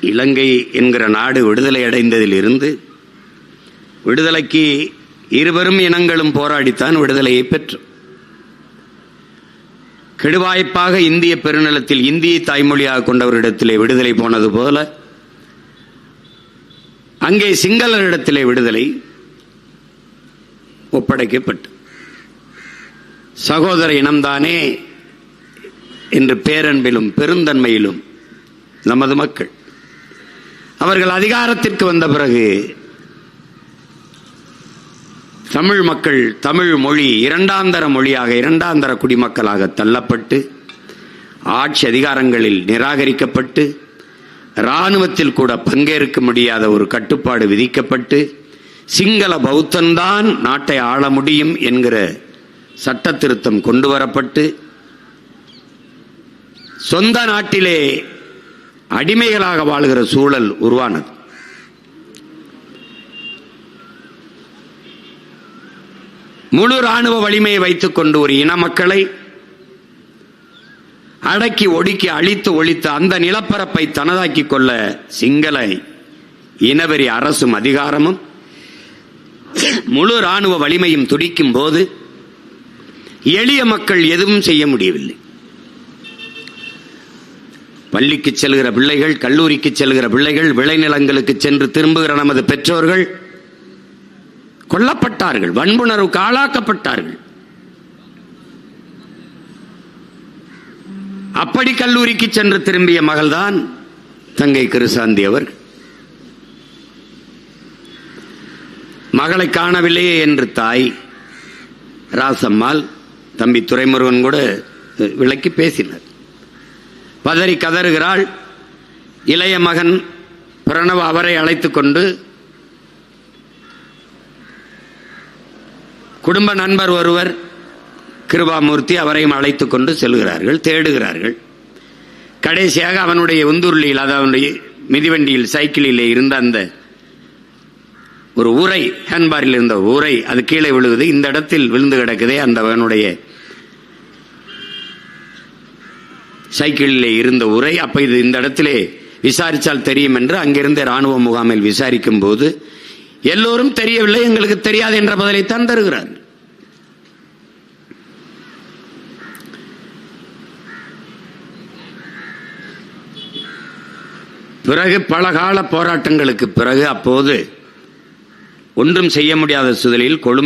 இலங்கை என்கிற நாடு விடுதலை அடைந்ததிலிருந்து விடுதலைக்கு இருவரும் இனங்களும் போராடித்தான் விடுதலையை பெற்று கெடுவாய்ப்பாக இந்திய பெருநிலத்தில் இந்திய தாய்மொழியாக கொண்டவரிடத்திலே விடுதலை போனது போல அங்கே சிங்களரிடத்திலே விடுதலை ஒப்படைக்கப்பட்டு. சகோதர இனம்தானே என்று பேரன்பிலும் பெருந்தன்மையிலும் நமது மக்கள் அவர்கள் அதிகாரத்திற்கு வந்த பிறகு தமிழ் மக்கள் தமிழ் மொழி இரண்டாந்தர மொழியாக இரண்டாந்தர குடிமக்களாக தள்ளப்பட்டு ஆட்சி அதிகாரங்களில் நிராகரிக்கப்பட்டு இராணுவத்தில் கூட பங்கேற்க முடியாத ஒரு கட்டுப்பாடு விதிக்கப்பட்டு சிங்கள பௌத்தன்தான் நாட்டை ஆள முடியும் என்கிற சட்ட திருத்தம் கொண்டு வரப்பட்டு சொந்த நாட்டிலே அடிமைகளாக வாழ்கிற சூழல் உருவானது. முழு ராணுவ வலிமையை வைத்துக் கொண்டு ஒரு இன மக்களை அடக்கி ஒடுக்கி அழித்து ஒழித்த அந்த நிலப்பரப்பை தனதாக்கிக் கொள்ள சிங்கள இனவெறி அரசும் அதிகாரமும் முழு ராணுவ வலிமையும் துடிக்கும் போது எளிய மக்கள் எதுவும் செய்ய முடியவில்லை. பள்ளிக்கு செல்கிற பிள்ளைகள் கல்லூரிக்கு செல்கிற பிள்ளைகள் விளைநிலங்களுக்கு சென்று திரும்புகிற நமது பெற்றோர்கள் கொல்லப்பட்டார்கள் வன்புணர்வுக்கு ஆளாக்கப்பட்டார்கள் அப்படி கல்லூரிக்கு சென்று திரும்பிய மகள்தான் தங்கை கிருசாந்தி அவர்கள். மகளை காணவில்லையே என்று தாய் ராசம்மாள் தம்பி துரைமுருகன் கூட விளக்கி பேசினார். பதறி கதறுகிறாள். இளைய மகன் பிரணவ் அவரை அழைத்து கொண்டு குடும்ப நண்பர் ஒருவர் கிருபாமூர்த்தி அவரையும் அழைத்து கொண்டு செல்கிறார்கள் தேடுகிறார்கள். கடைசியாக அவனுடைய உந்துருளியில் அதாவது அவனுடைய மிதிவண்டியில் சைக்கிளிலே இருந்த அந்த ஒரு உரை ஹேண்ட்பாரில் இருந்த உரை அது கீழே விழுகுது. இந்த இடத்தில் விழுந்து கிடக்குதே அந்த அவனுடைய சைக்கிளிலே இருந்த உரை அப்ப இது இந்த இடத்திலே விசாரித்தால் தெரியும் என்று அங்கிருந்த ராணுவ முகாமில் விசாரிக்கும் போது எல்லோரும் தெரியவில்லை எங்களுக்கு தெரியாது என்ற பதிலைத்தான் தருகிறார். பிறகு பல கால போராட்டங்களுக்கு பிறகு அப்போது ஒன்றும் செய்ய முடியாத சூழலில் கொழும்பு